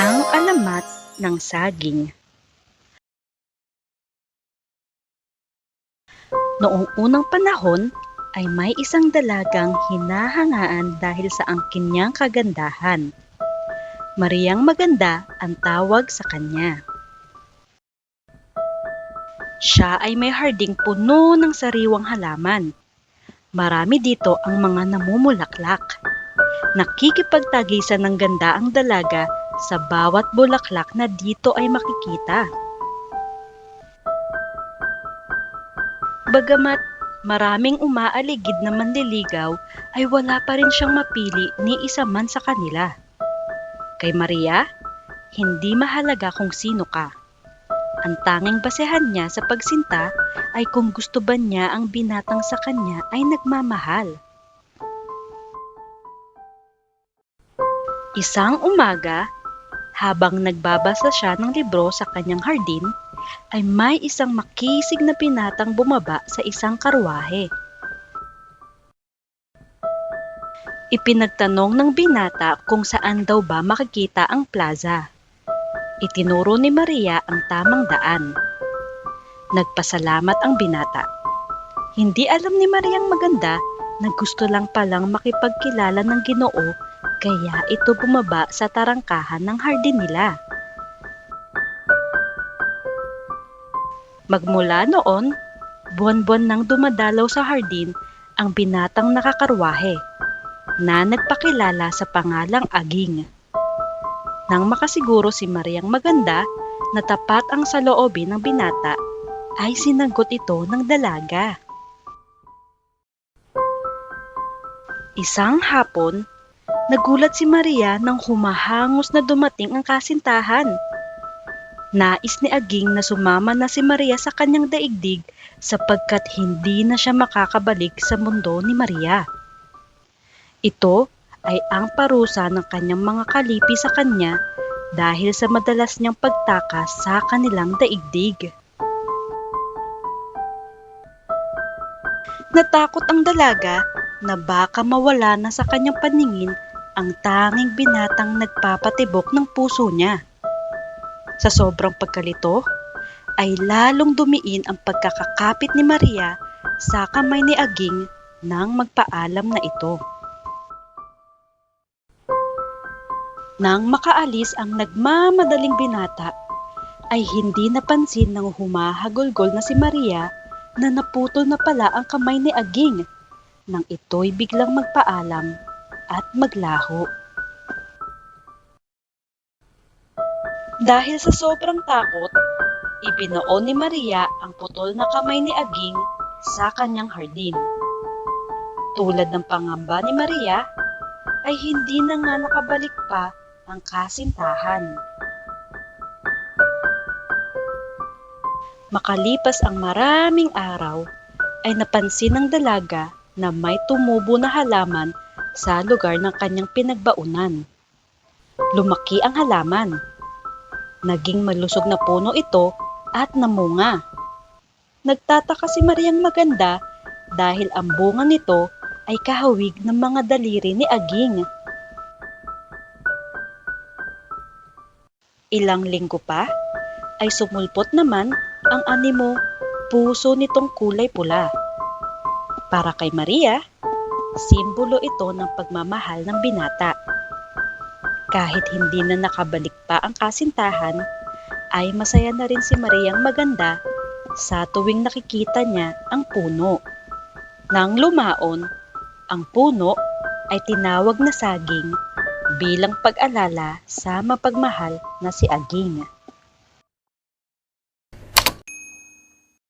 Ang alamat ng saging Noong unang panahon ay may isang dalagang hinahangaan dahil sa angkin niyang kagandahan. Mariang maganda ang tawag sa kanya. Siya ay may harding puno ng sariwang halaman. Marami dito ang mga namumulaklak. Nakikipagtagisan ng ganda ang dalaga sa bawat bulaklak na dito ay makikita. Bagamat maraming umaaligid na manliligaw ay wala pa rin siyang mapili ni isa man sa kanila. Kay Maria, hindi mahalaga kung sino ka. Ang tanging basehan niya sa pagsinta ay kung gusto ba niya ang binatang sa kanya ay nagmamahal. Isang umaga, habang nagbabasa siya ng libro sa kanyang hardin, ay may isang makisig na binatang bumaba sa isang karwahe. Ipinagtanong ng binata kung saan daw ba makikita ang plaza. Itinuro ni Maria ang tamang daan. Nagpasalamat ang binata. Hindi alam ni Mariang maganda na gusto lang palang makipagkilala ng ginoo kaya ito bumaba sa tarangkahan ng hardin nila. Magmula noon, buwan-buwan nang dumadalaw sa hardin ang binatang nakakarwahe na nagpakilala sa pangalang Aging. Nang makasiguro si Mariang maganda na tapat ang saloobin ng binata, ay sinagot ito ng dalaga. Isang hapon, nagulat si Maria nang humahangos na dumating ang kasintahan. Nais ni Aging na sumama na si Maria sa kanyang daigdig sapagkat hindi na siya makakabalik sa mundo ni Maria. Ito ay ang parusa ng kanyang mga kalipi sa kanya dahil sa madalas niyang pagtakas sa kanilang daigdig. Natakot ang dalaga na baka mawala na sa kanyang paningin ang tanging binatang nagpapatibok ng puso niya. Sa sobrang pagkalito, ay lalong dumiin ang pagkakakapit ni Maria sa kamay ni Aging nang magpaalam na ito. Nang makaalis ang nagmamadaling binata, ay hindi napansin ng humahagulgol na si Maria na naputol na pala ang kamay ni Aging nang ito'y biglang magpaalam at maglaho. Dahil sa sobrang takot, ibinoon ni Maria ang putol na kamay ni Aging sa kanyang hardin. Tulad ng pangamba ni Maria, ay hindi na nga nakabalik pa ang kasintahan. Makalipas ang maraming araw, ay napansin ng dalaga na may tumubo na halaman sa lugar ng kanyang pinagbaunan. Lumaki ang halaman. Naging malusog na puno ito at namunga. Nagtataka si Mariang maganda dahil ang bunga nito ay kahawig ng mga daliri ni Aging. Ilang linggo pa ay sumulpot naman ang animo puso nitong kulay pula. Para kay Maria, simbolo ito ng pagmamahal ng binata. Kahit hindi na nakabalik pa ang kasintahan, ay masaya na rin si Mariang maganda sa tuwing nakikita niya ang puno. Nang lumaon, ang puno ay tinawag na saging bilang pag-alala sa mapagmahal na si Aging.